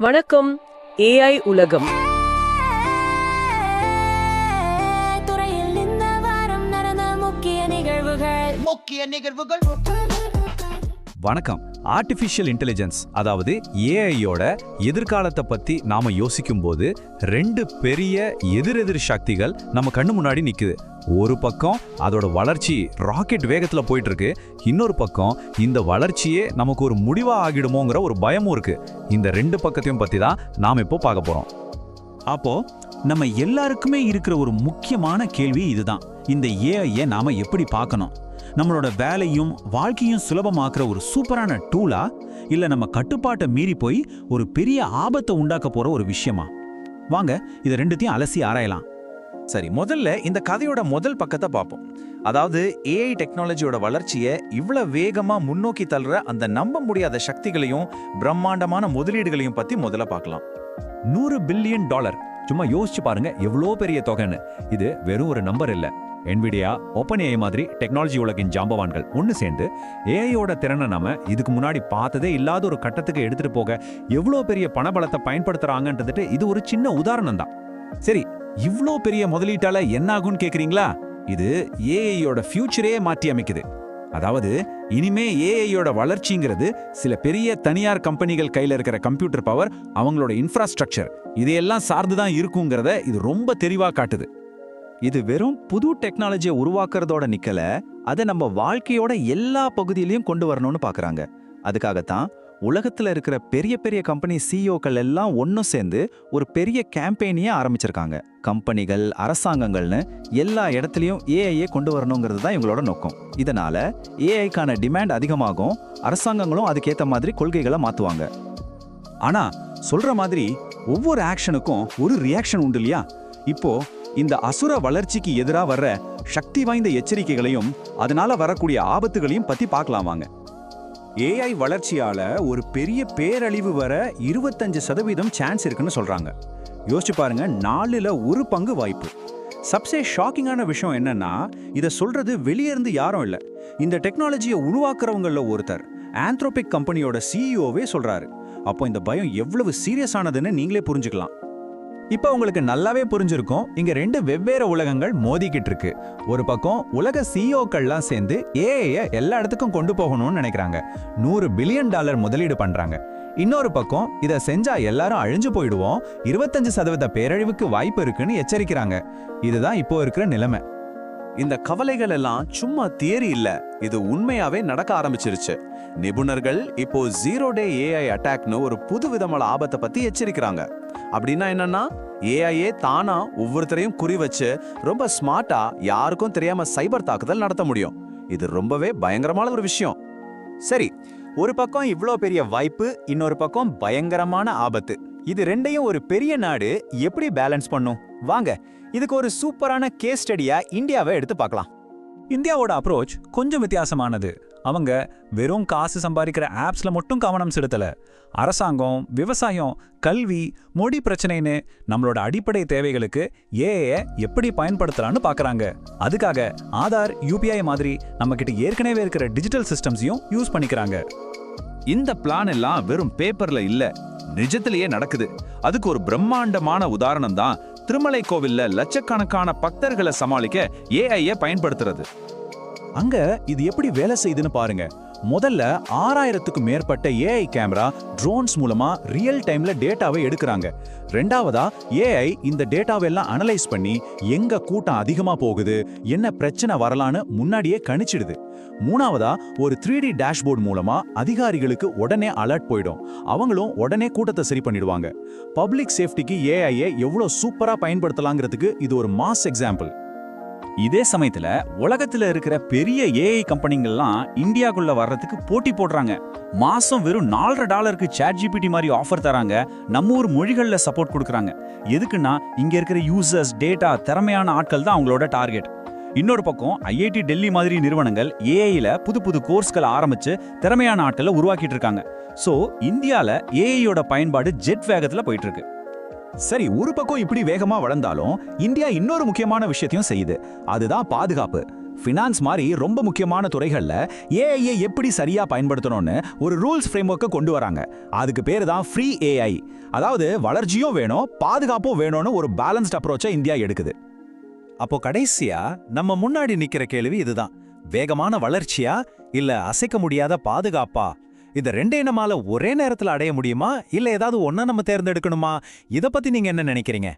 வணக்கம் ஏஐ உலகம். துறையில் இந்த வாரம் நடந்த முக்கிய நிகழ்வுகள். முக்கிய நிகழ்வுகள். வணக்கம். ஆர்டிஃபிஷியல் இன்டெலிஜென்ஸ் அதாவது ஏஐயோட எதிர்காலத்தை பற்றி நாம் யோசிக்கும் யோசிக்கும்போது ரெண்டு பெரிய எதிரெதிர் சக்திகள் நம்ம கண்ணு முன்னாடி நிற்குது ஒரு பக்கம் அதோட வளர்ச்சி ராக்கெட் வேகத்தில் போயிட்டு இருக்கு இன்னொரு பக்கம் இந்த வளர்ச்சியே நமக்கு ஒரு முடிவாக ஆகிடுமோங்கிற ஒரு பயமும் இருக்கு. இந்த ரெண்டு பக்கத்தையும் பற்றி தான் நாம் இப்போ பார்க்க போகிறோம் அப்போ நம்ம எல்லாருக்குமே இருக்கிற ஒரு முக்கியமான கேள்வி இதுதான். இந்த ஏஐயை நாம் எப்படி பார்க்கணும்? நம்மளோட வேலையும் வாழ்க்கையும் சுலபமாக்குற ஒரு சூப்பரான டூலா இல்லை நம்ம கட்டுப்பாட்டை மீறி போய் ஒரு பெரிய ஆபத்தை உண்டாக்க போகிற ஒரு விஷயமா? வாங்க இதை ரெண்டுத்தையும் அலசி ஆராயலாம். சரி முதல்ல இந்த கதையோட முதல் பக்கத்தை பார்ப்போம். அதாவது ஏஐ டெக்னாலஜியோட வளர்ச்சியை இவ்வளோ வேகமாக முன்னோக்கி தள்ளுற அந்த நம்ப முடியாத சக்திகளையும் பிரம்மாண்டமான முதலீடுகளையும் பற்றி முதல்ல பார்க்கலாம். நூறு பில்லியன் டாலர். சும்மா யோசிச்சு பாருங்க எவ்வளோ பெரிய தொகைன்னு. இது வெறும் ஒரு நம்பர் இல்லை. என்விடியா ஓப்பன் ஏஐ மாதிரி டெக்னாலஜி உலகின் ஜாம்பவான்கள் ஒன்று சேர்ந்து ஏஐயோட திறனை நம்ம இதுக்கு முன்னாடி பார்த்ததே இல்லாத ஒரு கட்டத்துக்கு எடுத்துட்டு போக எவ்வளோ பெரிய பணபலத்தை பயன்படுத்துறாங்கன்றது இது ஒரு சின்ன உதாரணம் தான். சரி இவ்வளோ பெரிய முதலீட்டால என்ன ஆகும்னு கேட்குறீங்களா இது ஏஐயோட ஃபியூச்சரே மாற்றி அமைக்குது. அதாவது இனிமே ஏஐயோட வளர்ச்சிங்கிறது சில பெரிய தனியார் கம்பெனிகள் கையில் இருக்கிற கம்ப்யூட்டர் பவர் அவங்களோட இன்ஃப்ராஸ்ட்ரக்சர் இதையெல்லாம் சார்ந்து தான் இருக்குங்கிறத இது ரொம்ப தெளிவாக காட்டுது. இது வெறும் புது டெக்னாலஜியை உருவாக்குறதோட நிக்கல. அதை நம்ம வாழ்க்கையோட எல்லா பகுதியிலையும் கொண்டு வரணும்னு பார்க்குறாங்க அதுக்காகத்தான் உலகத்துல இருக்கிற பெரிய பெரிய கம்பெனி சிஇஓக்கள் எல்லாம் ஒன்றும் சேர்ந்து ஒரு பெரிய கேம்பெயினியே ஆரம்பிச்சிருக்காங்க. கம்பெனிகள் அரசாங்கங்கள்னு எல்லா இடத்துலையும் ஏஐயே கொண்டு வரணுங்கிறது தான் இவங்களோட நோக்கம். இதனால ஏஐக்கான டிமாண்ட் அதிகமாகும். அரசாங்கங்களும் அதுக்கேற்ற மாதிரி கொள்கைகளை மாத்துவாங்க. ஆனா சொல்ற மாதிரி ஒவ்வொரு ஆக்ஷனுக்கும் ஒரு ரியாக்ஷன் உண்டு இல்லையா? இப்போ இந்த அசுர வளர்ச்சிக்கு எதிராக வர்ற சக்தி வாய்ந்த எச்சரிக்கைகளையும் அதனால வரக்கூடிய ஆபத்துகளையும் பத்தி பார்க்கலாம் வாங்க. ஏஐ வளர்ச்சியால ஒரு பெரிய பேரழிவு வர இருபத்தஞ்சு சதவீதம் சான்ஸ் இருக்குன்னு சொல்றாங்க. யோசிச்சு பாருங்க நாலுல ஒரு பங்கு வாய்ப்பு. சப்சே ஷாக்கிங்கான விஷயம் என்னன்னா இதை சொல்றது வெளியே இருந்து யாரும் இல்லை. இந்த டெக்னாலஜியை உருவாக்குறவங்கள ஒருத்தர் ஆந்த்ரோபிக் கம்பெனியோட சிஇஓவே சொல்றாரு. அப்போ இந்த பயம் எவ்வளவு சீரியஸ் ஆனதுன்னு நீங்களே புரிஞ்சுக்கலாம். இப்போ உங்களுக்கு நல்லாவே புரிஞ்சிருக்கும். இங்க ரெண்டு வெவ்வேறு உலகங்கள் மோதிக்கிட்டு இருக்கு. ஒரு பக்கம் உலக சிஇஓக்கள்லாம் சேர்ந்து ஏஐய எல்லா இடத்துக்கும் கொண்டு போகணும்னு நினைக்கிறாங்க. நூறு பில்லியன் டாலர் முதலீடு பண்றாங்க. இன்னொரு பக்கம் இதை செஞ்சா எல்லாரும் அழிஞ்சு போயிடுவோம். இருபத்தஞ்சு சதவீத பேரழிவுக்கு வாய்ப்பு இருக்குன்னு எச்சரிக்கிறாங்க. இதுதான் இப்போ இருக்கிற நிலைமை. இந்த கவலைகள் எல்லாம் சும்மா தியரி இல்ல. இது உண்மையாவே நடக்க ஆரம்பிச்சிருச்சு. நிபுணர்கள் இப்போ ஜீரோ டே ஏஐ அட்டாக்னு ஒரு புது விதமான ஆபத்தை பத்தி எச்சரிக்கிறாங்க. அப்படின்னா என்னன்னா ஏஐஏ தானா ஒவ்வொருத்தரையும் குறி வச்சு ரொம்ப ஸ்மார்ட்டா யாருக்கும் தெரியாம சைபர் தாக்குதல் நடத்த முடியும். இது ரொம்பவே பயங்கரமான ஒரு விஷயம். சரி ஒரு பக்கம் இவ்வளோ பெரிய வாய்ப்பு இன்னொரு பக்கம் பயங்கரமான ஆபத்து. இது ரெண்டையும் ஒரு பெரிய நாடு எப்படி பேலன்ஸ் பண்ணும்? வாங்க இதுக்கு ஒரு சூப்பரான கேஸ் ஸ்டடியா இந்தியாவை எடுத்து பார்க்கலாம். இந்தியாவோட அப்ரோச் கொஞ்சம் வித்தியாசமானது. அவங்க வெறும் காசு சம்பாதிக்கிற ஆப்ஸில் மட்டும் கவனம் செலுத்தல. அரசாங்கம் விவசாயம் கல்வி மொழி பிரச்சனைன்னு நம்மளோட அடிப்படை தேவைகளுக்கு ஏஐ எப்படி பயன்படுத்தலாம்னு பார்க்குறாங்க அதுக்காக ஆதார் யூபிஐ மாதிரி நம்மக்கிட்ட ஏற்கனவே இருக்கிற டிஜிட்டல் சிஸ்டம்ஸையும் யூஸ் பண்ணிக்கிறாங்க. இந்த பிளான் எல்லாம் வெறும் பேப்பரில் இல்லை நிஜத்திலேயே நடக்குது. அதுக்கு ஒரு பிரம்மாண்டமான உதாரணம் தான் திருமலை கோவில்ல லட்சக்கணக்கான பக்தர்களை சமாளிக்க ஏஐயை பயன்படுத்துறது. அங்க இது எப்படி வேலை செய்யுதுன்னு பாருங்க. முதல்ல ஆறாயிரத்துக்கும் மேற்பட்ட ஏஐ கேமரா ட்ரோன்ஸ் மூலமா ரியல் டைம்ல டேட்டாவை எடுக்கிறாங்க. ரெண்டாவதா ஏஐ இந்த டேட்டாவெல்லாம் அனலைஸ் பண்ணி எங்க கூட்டம் அதிகமா போகுது என்ன பிரச்சனை வரலான்னு முன்னாடியே கணிச்சிடுது. மூணாவதா ஒரு த்ரீ டி டேஷ்போர்ட் மூலமா அதிகாரிகளுக்கு உடனே அலர்ட் போயிடும். அவங்களும் உடனே கூட்டத்தை சரி பண்ணிடுவாங்க. பப்ளிக் சேஃப்டிக்கு ஏஐயை எவ்வளோ சூப்பரா பயன்படுத்தலாங்கிறதுக்கு இது ஒரு மாஸ் எக்ஸாம்பிள் இதே சமயத்துல உலகத்துல இருக்கிற பெரிய ஏஐ கம்பெனிங்கள்லாம் இந்தியாக்குள்ள வர்றதுக்கு போட்டி போடுறாங்க. மாசம் வெறும் நாலரை டாலருக்கு சேட் ஜிபிடி மாதிரி ஆஃபர் தராங்க. நம்ம ஊர் மொழிகளில் சப்போர்ட் கொடுக்குறாங்க. எதுக்குன்னா இங்க இருக்கிற யூசர்ஸ் டேட்டா திறமையான ஆட்கள் தான் அவங்களோட டார்கெட் இன்னொரு பக்கம் ஐஐடி டெல்லி மாதிரி நிறுவனங்கள் ஏஐல புது புது கோர்ஸ்களை ஆரம்பிச்சு திறமையான ஆட்களை உருவாக்கிட்டு இருக்காங்க. ஸோ இந்தியாவில் ஏஐயோட பயன்பாடு ஜெட் வேகத்தில் போயிட்டு இருக்கு. சரி ஒரு பக்கம் இப்படி வேகமா வளர்ந்தாலும் இந்தியா இன்னொரு முக்கியமான விஷயத்தையும் செய்யுது. அதுதான் பாதுகாப்பு. ஃபினான்ஸ் மாதிரி ரொம்ப முக்கியமான துறைகள்ல ஏஐயை எப்படி சரியா பயன்படுத்தணும்னு ஒரு ரூல்ஸ் ஃப்ரேம்வொர்க்கை கொண்டு வராங்க. அதுக்கு பேர் தான் ஃப்ரீ ஏஐ அதாவது வளர்ச்சியும் வேணும் பாதுகாப்பும் வேணும்னு ஒரு பேலன்ஸ்ட் அப்ரோச்சை இந்தியா எடுக்குது. அப்போ கடைசியா நம்ம முன்னாடி நிக்கிற கேள்வி இதுதான். வேகமான வளர்ச்சியா இல்ல அசைக்க முடியாத பாதுகாப்பா? இந்த ரெண்டே நம்மால ஒரே நேரத்துல அடைய முடியுமா? இல்ல ஏதாவது ஒன்னா நம்ம தேர்ந்தெடுக்கணுமா? இத பத்தி நீங்க என்ன நினைக்கிறீங்க?